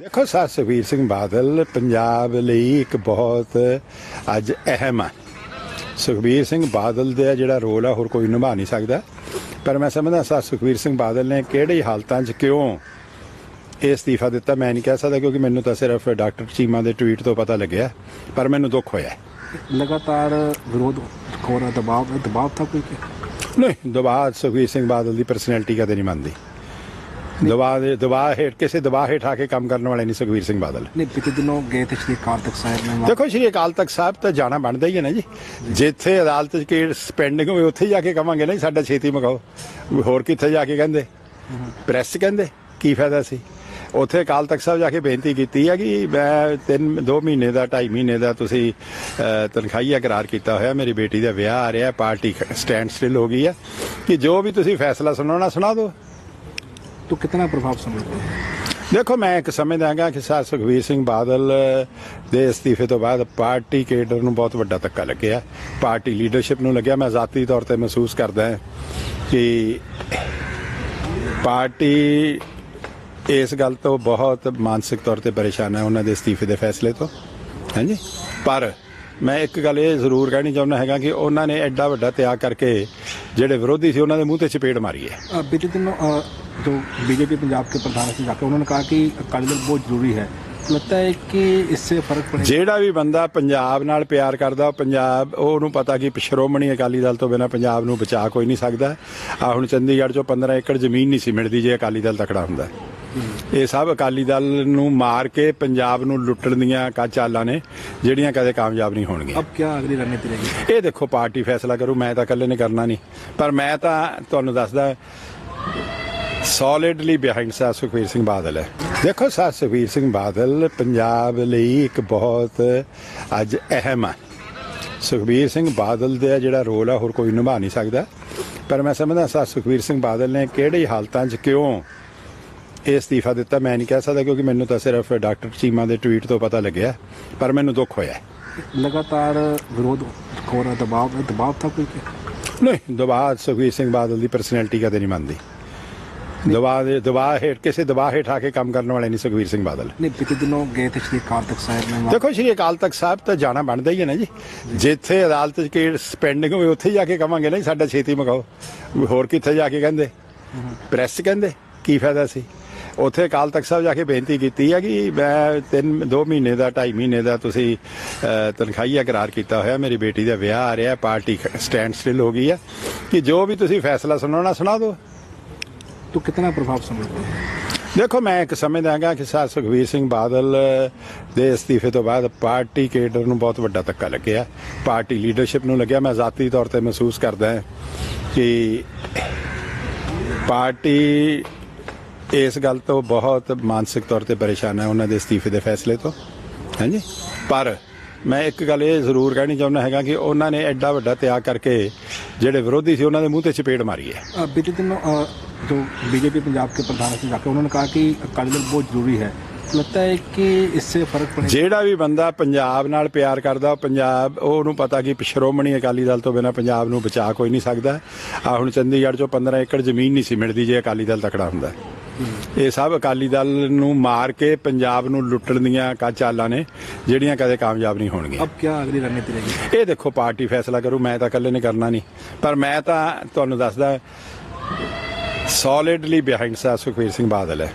ਦੇਖੋ ਸਰ ਸੁਖਬੀਰ ਸਿੰਘ ਬਾਦਲ ਪੰਜਾਬ ਲਈ ਇੱਕ ਬਹੁਤ ਅੱਜ ਅਹਿਮ ਹੈ ਸੁਖਬੀਰ ਸਿੰਘ ਬਾਦਲ ਦਾ ਜਿਹੜਾ ਰੋਲ ਆ ਹੋਰ ਕੋਈ ਨਿਭਾ ਨਹੀਂ ਸਕਦਾ। ਪਰ ਮੈਂ ਸਮਝਦਾ ਸਰ ਸੁਖਬੀਰ ਸਿੰਘ ਬਾਦਲ ਨੇ ਕਿਹੜੀ ਹਾਲਤਾਂ 'ਚ ਕਿਉਂ ਇਹ ਅਸਤੀਫਾ ਦਿੱਤਾ ਮੈਂ ਨਹੀਂ ਕਹਿ ਸਕਦਾ ਕਿਉਂਕਿ ਮੈਨੂੰ ਤਾਂ ਸਿਰਫ ਡਾਕਟਰ ਚੀਮਾ ਦੇ ਟਵੀਟ ਤੋਂ ਪਤਾ ਲੱਗਿਆ ਪਰ ਮੈਨੂੰ ਦੁੱਖ ਹੋਇਆ। ਲਗਾਤਾਰ ਵਿਰੋਧ ਕੋਰਾ ਦਬਾਅ ਦਬਾਅ ਤਾਂ ਨਹੀਂ ਦਬਾਅ ਸੁਖਬੀਰ ਸਿੰਘ ਬਾਦਲ ਦੀ ਪਰਸਨੈਲਿਟੀ ਕਦੇ ਨਹੀਂ ਮੰਨਦੀ। ਦਬਾਅ ਦੇ ਦਬਾਅ ਹੇਠ ਕਿਸੇ ਦਬਾਅ ਹੇਠ ਆ ਕੇ ਕੰਮ ਕਰਨ ਵਾਲੇ ਨਹੀਂ ਸੁਖਵੀਰ ਸਿੰਘ ਬਾਦਲ। ਨਹੀਂ ਪਿਛਲੇ ਦਿਨੋਂ ਗਏ ਤੇ ਸ਼੍ਰੀ ਅਕਾਲ ਤਖਤ ਸਾਹਿਬ ਨੇ ਦੇਖੋ ਸ਼੍ਰੀ ਅਕਾਲ ਤਖਤ ਸਾਹਿਬ ਤਾਂ ਜਾਣਾ ਬਣਦਾ ਹੀ ਹੈ ਨਾ ਜੀ। ਜਿੱਥੇ ਅਦਾਲਤ 'ਚ ਕੇਸ ਪੈਂਡਿੰਗ ਹੋਵੇ ਉੱਥੇ ਜਾ ਕੇ ਕਵਾਂਗੇ ਨਾ ਜੀ, ਸਾਡਾ ਛੇਤੀ ਮਗਾਓ ਹੋਰ ਕਿੱਥੇ ਜਾ ਕੇ ਕਹਿੰਦੇ? ਪ੍ਰੈਸ 'ਚ ਕਹਿੰਦੇ ਕੀ ਫਾਇਦਾ ਸੀ? ਉੱਥੇ ਅਕਾਲ ਤਖਤ ਸਾਹਿਬ ਜਾ ਕੇ ਬੇਨਤੀ ਕੀਤੀ ਹੈ ਕਿ ਮੈਂ ਤਿੰਨ ਦੋ ਮਹੀਨੇ ਦਾ ਢਾਈ ਮਹੀਨੇ ਦਾ ਤੁਸੀਂ ਅਹ, ਤਨਖਾਹੀਆ ਕਰਾਰ ਕੀਤਾ ਹੋਇਆ। ਮੇਰੀ ਬੇਟੀ ਦਾ ਵਿਆਹ ਆ ਰਿਹਾ ਪਾਰਟੀ ਸਟੈਂਡ ਸਟਿਲ ਹੋ ਗਈ ਹੈ ਕਿ ਜੋ ਵੀ ਤੁਸੀਂ ਫੈਸਲਾ ਸੁਣਾਉਣਾ ਸੁਣਾ ਦਿਓ। तो कितना प्रभाव समझते हैं ਦੇਖੋ ਮੈਂ ਇੱਕ ਸਮਝਦਾਗਾ ਕਿ ਸਰ ਸੁਖਬੀਰ ਸਿੰਘ ਬਾਦਲ ਦੇ ਅਸਤੀਫੇ ਤੋਂ ਬਾਅਦ ਪਾਰਟੀ ਕੇਡਰ ਨੂੰ ਬਹੁਤ ਵੱਡਾ ਧੱਕਾ ਲੱਗਿਆ ਪਾਰਟੀ ਲੀਡਰਸ਼ਿਪ ਨੂੰ ਲੱਗਿਆ ਮੈਂ ਜ਼ਾਤੀ ਤੌਰ ਤੇ ਮਹਿਸੂਸ ਕਰਦਾ ਹਾਂ ਕਿ ਪਾਰਟੀ ਇਸ ਗੱਲ ਤੋਂ ਬਹੁਤ ਮਾਨਸਿਕ ਤੌਰ ਤੇ ਪਰੇਸ਼ਾਨ ਹੈ ਉਹਨਾਂ ਦੇ ਅਸਤੀਫੇ ਦੇ ਫੈਸਲੇ ਤੋਂ ਹਾਂਜੀ ਪਰ ਮੈਂ ਇੱਕ ਗੱਲ ਇਹ ਜ਼ਰੂਰ ਕਹਿਣੀ ਚਾਹੁੰਦਾ ਹੈਗਾ ਕਿ ਉਹਨਾਂ ਨੇ ਐਡਾ ਵੱਡਾ ਤਿਆਗ ਕਰਕੇ ਜਿਹੜੇ ਵਿਰੋਧੀ ਸੀ ਉਹਨਾਂ ਦੇ ਮੂੰਹ ਤੇ ਚਪੇੜ ਮਾਰੀ ਹੈ अ, बीते दिनों अ, जो बीजेपी पंजाब के प्रधान से जाकर उन्होंने कहा कि अकाली दल बहुत जरूरी है लगता है कि इससे फर्क पड़ेगा ਜਿਹੜਾ ਵੀ ਬੰਦਾ ਪੰਜਾਬ ਨਾਲ ਪਿਆਰ ਕਰਦਾ ਉਹ ਪੰਜਾਬ ਉਹਨੂੰ ਪਤਾ ਕਿ ਸ਼੍ਰੋਮਣੀ ਅਕਾਲੀ ਦਲ ਤੋਂ ਬਿਨਾ ਪੰਜਾਬ ਨੂੰ ਬਚਾ ਕੋਈ ਨਹੀਂ ਸਕਦਾ ਆ ਹੁਣ ਚੰਡੀਗੜ੍ਹ ਚੋਂ 15 ਏਕੜ ਜ਼ਮੀਨ ਨਹੀਂ ਸੀ ਮਿਲਦੀ ਜੇ ਅਕਾਲੀ ਦਲ ਤਕੜਾ ਹੁੰਦਾ ਇਹ ਸਭ ਅਕਾਲੀ ਦਲ ਨੂੰ ਮਾਰ ਕੇ ਪੰਜਾਬ ਨੂੰ ਲੁੱਟਣ ਦੀਆਂ ਕਾ ਚਾਲਾਂ ਨੇ ਜਿਹੜੀਆਂ ਕਦੇ ਕਾਮਯਾਬ ਨਹੀਂ ਹੋਣਗੀਆਂ अब क्या अगली रणनीति रहेगी ਇਹ ਦੇਖੋ ਪਾਰਟੀ ਫੈਸਲਾ ਕਰੂ ਮੈਂ ਤਾਂ ਇਕੱਲੇ ਨੇ ਕਰਨਾ ਨਹੀਂ ਪਰ ਮੈਂ ਤਾਂ ਤੁਹਾਨੂੰ ਦੱਸਦਾ ਸੋਲਿਡਲੀ ਬਿਹਾਈਂਡ ਸਾਹਿਬ ਸੁਖਵੀਰ ਸਿੰਘ ਬਾਦਲ ਹੈ ਦੇਖੋ ਸਾਹਿਬ ਸੁਖਵੀਰ ਸਿੰਘ ਬਾਦਲ ਪੰਜਾਬ ਲਈ ਇੱਕ ਬਹੁਤ ਅੱਜ ਅਹਿਮ ਹੈ ਸੁਖਵੀਰ ਸਿੰਘ ਬਾਦਲ ਦਾ ਜਿਹੜਾ ਰੋਲ ਆ ਹੋਰ ਕੋਈ ਨਿਭਾ ਨਹੀਂ ਸਕਦਾ ਪਰ ਮੈਂ ਸਮਝਦਾ ਸਾਹਿਬ ਸੁਖਵੀਰ ਸਿੰਘ ਬਾਦਲ ਨੇ ਕਿਹੜੀ ਹਾਲਤਾਂ 'ਚ ਕਿਉਂ ਇਹ ਅਸਤੀਫਾ ਦਿੱਤਾ ਮੈਂ ਨਹੀਂ ਕਹਿ ਸਕਦਾ ਕਿਉਂਕਿ ਮੈਨੂੰ ਤਾਂ ਸਿਰਫ ਡਾਕਟਰ ਚੀਮਾ ਦੇ ਟਵੀਟ ਤੋਂ ਪਤਾ ਲੱਗਿਆ ਪਰ ਮੈਨੂੰ ਦੁੱਖ ਹੋਇਆ ਲਗਾਤਾਰ ਵਿਰੋਧ ਕੋਰਾ ਦਬਾਅ ਦਬਾਅ ਤਾਂ ਕੋਈ ਨਹੀਂ ਦਬਾਅ ਸੁਖਵੀਰ ਸਿੰਘ ਬਾਦਲ ਦੀ ਪਰਸਨੈਲਿਟੀ ਕਦੇ ਨਹੀਂ ਮੰਨਦੀ ਦਬਾਅ ਦੇ ਦਬਾਅ ਹੇਠ ਕਿਸੇ ਦਬਾਅ ਹੇਠ ਆ ਕੇ ਕੰਮ ਕਰਨ ਵਾਲੇ ਨਹੀਂ ਸੁਖਵੀਰ ਸਿੰਘ ਬਾਦਲ। ਨਹੀਂ ਪਿਛਲੇ ਦਿਨੋਂ ਗਏ ਤੇ ਸ਼੍ਰੀ ਅਕਾਲ ਤਖਤ ਸਾਹਿਬ ਨੇ ਦੇਖੋ ਸ਼੍ਰੀ ਅਕਾਲ ਤਖਤ ਸਾਹਿਬ ਤਾਂ ਜਾਣਾ ਬਣਦਾ ਹੀ ਹੈ ਨਾ ਜੀ। ਜਿੱਥੇ ਅਦਾਲਤ 'ਚ ਕੇਸ ਪੈਂਡਿੰਗ ਹੋਵੇ ਉੱਥੇ ਜਾ ਕੇ ਕਹਾਂਗੇ ਨਾ ਸਾਡਾ ਛੇਤੀ ਮਗਾਓ। ਹੋਰ ਕਿੱਥੇ ਜਾ ਕੇ ਕਹਿੰਦੇ? ਪ੍ਰੈਸ ਕਹਿੰਦੇ? ਕੀ ਫਾਇਦਾ ਸੀ? ਉੱਥੇ ਅਕਾਲ ਤਖਤ ਸਾਹਿਬ ਜਾ ਕੇ ਬੇਨਤੀ ਕੀਤੀ ਹੈ ਕਿ ਮੈਂ ਤਿੰਨ ਦੋ ਮਹੀਨੇ ਦਾ ਢਾਈ ਮਹੀਨੇ ਦਾ ਤੁਸੀਂ ਤਨਖਾਹੀਆ ਕਰਾਰ ਕੀਤਾ ਹੋਇਆ। ਮੇਰੀ ਬੇਟੀ ਦਾ ਵਿਆਹ ਆ ਰਿਹਾ ਪਾਰਟੀ ਸਟੈਂਡ ਸਟਿਲ ਹੋ ਗਈ ਹੈ ਕਿ ਜੋ ਵੀ ਤੁਸੀਂ ਫੈਸਲਾ ਸੁਣਾਉਣਾ ਸੁਣਾ ਦਿਓ। तो कितना प्रभाव समझते हैं ਦੇਖੋ ਮੈਂ ਇੱਕ ਸਮਝਦਾਗਾ ਕਿ ਸਰ ਸੁਖਬੀਰ ਸਿੰਘ ਬਾਦਲ ਦੇ ਅਸਤੀਫੇ ਤੋਂ ਬਾਅਦ ਪਾਰਟੀ ਕੇਡਰ ਨੂੰ ਬਹੁਤ ਵੱਡਾ ਧੱਕਾ ਲੱਗਿਆ ਪਾਰਟੀ ਲੀਡਰਸ਼ਿਪ ਨੂੰ ਲੱਗਿਆ ਮੈਂ ਜ਼ਾਤੀ ਤੌਰ ਤੇ ਮਹਿਸੂਸ ਕਰਦਾ ਹਾਂ ਕਿ ਪਾਰਟੀ ਇਸ ਗੱਲ ਤੋਂ ਬਹੁਤ ਮਾਨਸਿਕ ਤੌਰ ਤੇ ਪਰੇਸ਼ਾਨ ਹੈ ਉਹਨਾਂ ਦੇ ਅਸਤੀਫੇ ਦੇ ਫੈਸਲੇ ਤੋਂ ਹਾਂਜੀ ਪਰ ਮੈਂ ਇੱਕ ਗੱਲ ਇਹ ਜ਼ਰੂਰ ਕਹਿਣੀ ਚਾਹੁੰਦਾ ਹੈਗਾ ਕਿ ਉਹਨਾਂ ਨੇ ਐਡਾ ਵੱਡਾ ਤਿਆਗ ਕਰਕੇ ਜਿਹੜੇ ਵਿਰੋਧੀ ਸੀ ਉਹਨਾਂ ਦੇ ਮੂੰਹ ਤੇ ਚਪੇੜ ਮਾਰੀ ਹੈ अ, बीते दिनों अ, जो बीजेपी पंजाब के प्रधान से जाकर उन्होंने कहा कि अकाली दल बहुत जरूरी है लगता है कि इससे फर्क पड़ेगा ਜਿਹੜਾ ਵੀ ਬੰਦਾ ਪੰਜਾਬ ਨਾਲ ਪਿਆਰ ਕਰਦਾ ਉਹ ਪੰਜਾਬ ਉਹਨੂੰ ਪਤਾ ਕਿ ਸ਼੍ਰੋਮਣੀ ਅਕਾਲੀ ਦਲ ਤੋਂ ਬਿਨਾ ਪੰਜਾਬ ਨੂੰ ਬਚਾ ਕੋਈ ਨਹੀਂ ਸਕਦਾ ਆ ਹੁਣ ਚੰਡੀਗੜ੍ਹ ਚੋਂ 15 ਏਕੜ ਜ਼ਮੀਨ ਨਹੀਂ ਸੀ ਮਿਲਦੀ ਜੇ ਅਕਾਲੀ ਦਲ ਤਕੜਾ ਹੁੰਦਾ ਇਹ ਸਭ ਅਕਾਲੀ ਦਲ ਨੂੰ ਮਾਰ ਕੇ ਪੰਜਾਬ ਨੂੰ ਲੁੱਟਣ ਦੀਆਂ ਕਾ ਚਾਲਾਂ ਨੇ ਜਿਹੜੀਆਂ ਕਦੇ ਕਾਮਯਾਬ ਨਹੀਂ ਹੋਣਗੀਆਂ अब क्या अगली रणनीति रहेगी ਇਹ ਦੇਖੋ ਪਾਰਟੀ ਫੈਸਲਾ ਕਰੂ ਮੈਂ ਤਾਂ ਇਕੱਲੇ ਨੇ ਕਰਨਾ ਨਹੀਂ ਪਰ ਮੈਂ ਤਾਂ ਤੁਹਾਨੂੰ ਦੱਸਦਾ solidly behind sir Sukhbir Singh Badal ਹੈ